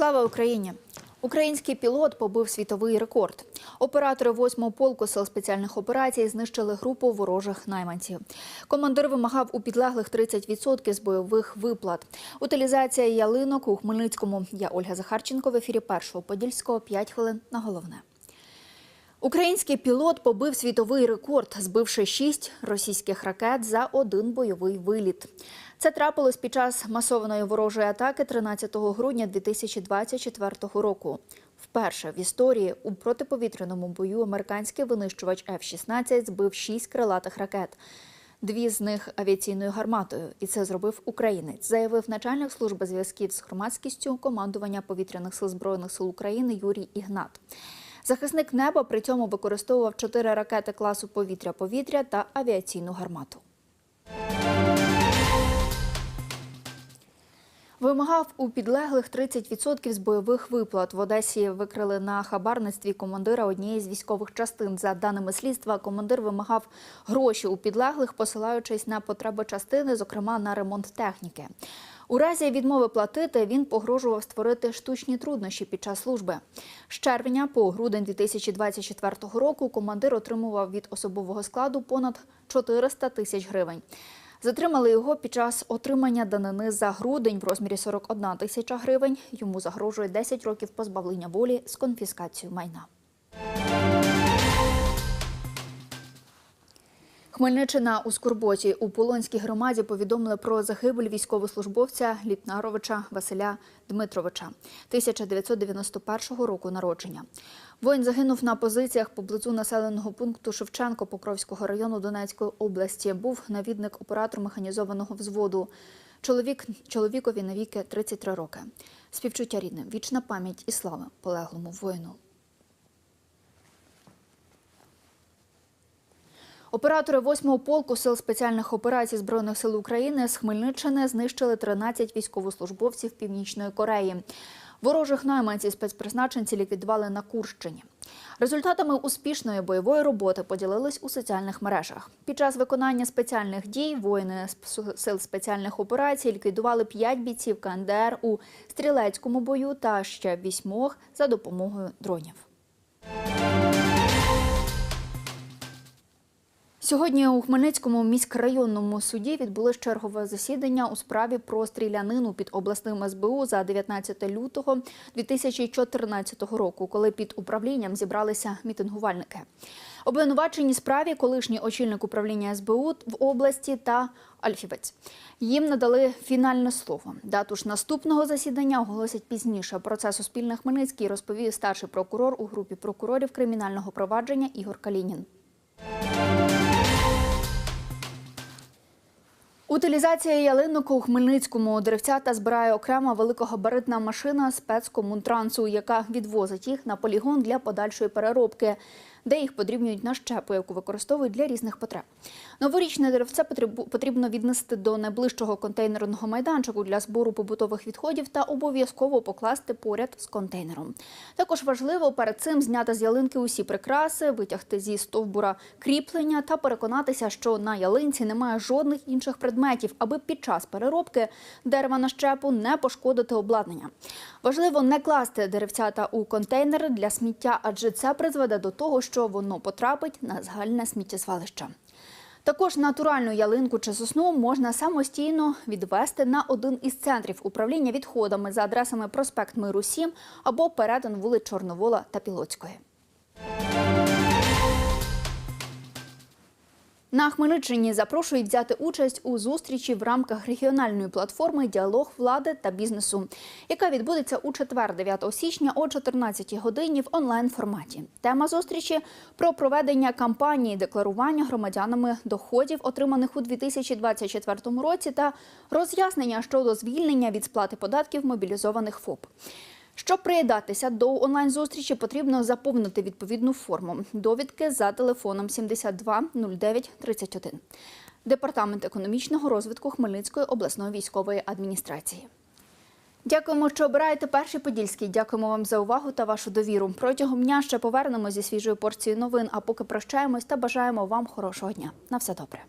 Слава Україні! Український пілот побив світовий рекорд. Оператори 8-го полку сил спеціальних операцій знищили групу ворожих найманців. Командир вимагав у підлеглих 30% з бойових виплат. Утилізація ялинок у Хмельницькому. Я Ольга Захарченко в ефірі першого подільського 5 хвилин на головне. Український пілот побив світовий рекорд, збивши шість російських ракет за один бойовий виліт. Це трапилось під час масованої ворожої атаки 13 грудня 2024 року. Вперше в історії у протиповітряному бою американський винищувач F-16 збив шість крилатих ракет. Дві з них авіаційною гарматою, і це зробив українець, заявив начальник служби зв'язків з громадськістю командування повітряних сил збройних сил України Юрій Ігнат. Захисник неба при цьому використовував чотири ракети класу повітря-повітря та авіаційну гармату. Вимагав у підлеглих 30% з бойових виплат. В Одесі викрили на хабарництві командира однієї з військових частин. За даними слідства, командир вимагав гроші у підлеглих, посилаючись на потреби частини, зокрема на ремонт техніки. У разі відмови платити він погрожував створити штучні труднощі під час служби. З червня по грудень 2024 року командир отримував від особового складу понад 400 тисяч гривень. Затримали його під час отримання данини за грудень в розмірі 41 тисяча гривень. Йому загрожує 10 років позбавлення волі з конфіскацією майна. Хмельниччина у Скорботі у Полонській громаді повідомили про загибель військовослужбовця Літнаровича Василя Дмитровича 1991 року народження. Воїн загинув на позиціях поблизу населеного пункту Шевченко Покровського району Донецької області. Був навідник оператор механізованого взводу. Чоловік чоловікові навіки 33 роки. Співчуття рідним, вічна пам'ять і слава полеглому воїну. Оператори 8-го полку сил спеціальних операцій збройних сил України з Хмельниччини знищили 13 військовослужбовців Північної Кореї. Ворожих найманців спецпризначенці ліквідували на Курщині. Результатами успішної бойової роботи поділились у соціальних мережах. Під час виконання спеціальних дій воїни сил спеціальних операцій ліквідували 5 бійців КНДР у стрілецькому бою та ще вісьмох за допомогою дронів. Сьогодні у Хмельницькому міськрайонному суді відбулось чергове засідання у справі про стрілянину під обласним СБУ за 19 лютого 2014 року, коли під управлінням зібралися мітингувальники. Обвинувачені справі колишній очільник управління СБУ в області та Альфівець. Їм надали фінальне слово. Дату ж наступного засідання оголосять пізніше. Про це Суспільне Хмельницький розповів старший прокурор у групі прокурорів кримінального провадження Ігор Калінін. Утилізація ялинок у Хмельницькому деревцята збирає окрема великогабаритна машина спецкомунтрансу, яка відвозить їх на полігон для подальшої переробки, де їх подрібнюють на щепу, яку використовують для різних потреб. Новорічне деревце потрібно віднести до найближчого контейнерного майданчику для збору побутових відходів та обов'язково покласти поряд з контейнером. Також важливо перед цим зняти з ялинки усі прикраси, витягти зі стовбура кріплення та переконатися, що на ялинці немає жодних інших предметів, аби під час переробки дерева на щепу не пошкодити обладнання. Важливо не класти деревцята у контейнери для сміття, адже це призведе до того, що воно потрапить на загальне сміттєзвалище. Також натуральну ялинку чи сосну можна самостійно відвести на один із центрів управління відходами за адресами проспект Миру 7 або перетин вулиць Чорновола та Пілоцької. На Хмельниччині запрошують взяти участь у зустрічі в рамках регіональної платформи Діалог влади та бізнесу, яка відбудеться у четвер, 9 січня о 14 годині в онлайн форматі. Тема зустрічі про проведення кампанії декларування громадянами доходів, отриманих у 2024 році, та роз'яснення щодо звільнення від сплати податків мобілізованих ФОП. Щоб приєднатися до онлайн-зустрічі, потрібно заповнити відповідну форму довідки за телефоном 72 09 31. Департамент економічного розвитку Хмельницької обласної військової адміністрації. Дякуємо, що обираєте перший подільський. Дякуємо вам за увагу та вашу довіру. Протягом дня ще повернемо зі свіжою порцією новин. А поки прощаємось та бажаємо вам хорошого дня. На все добре.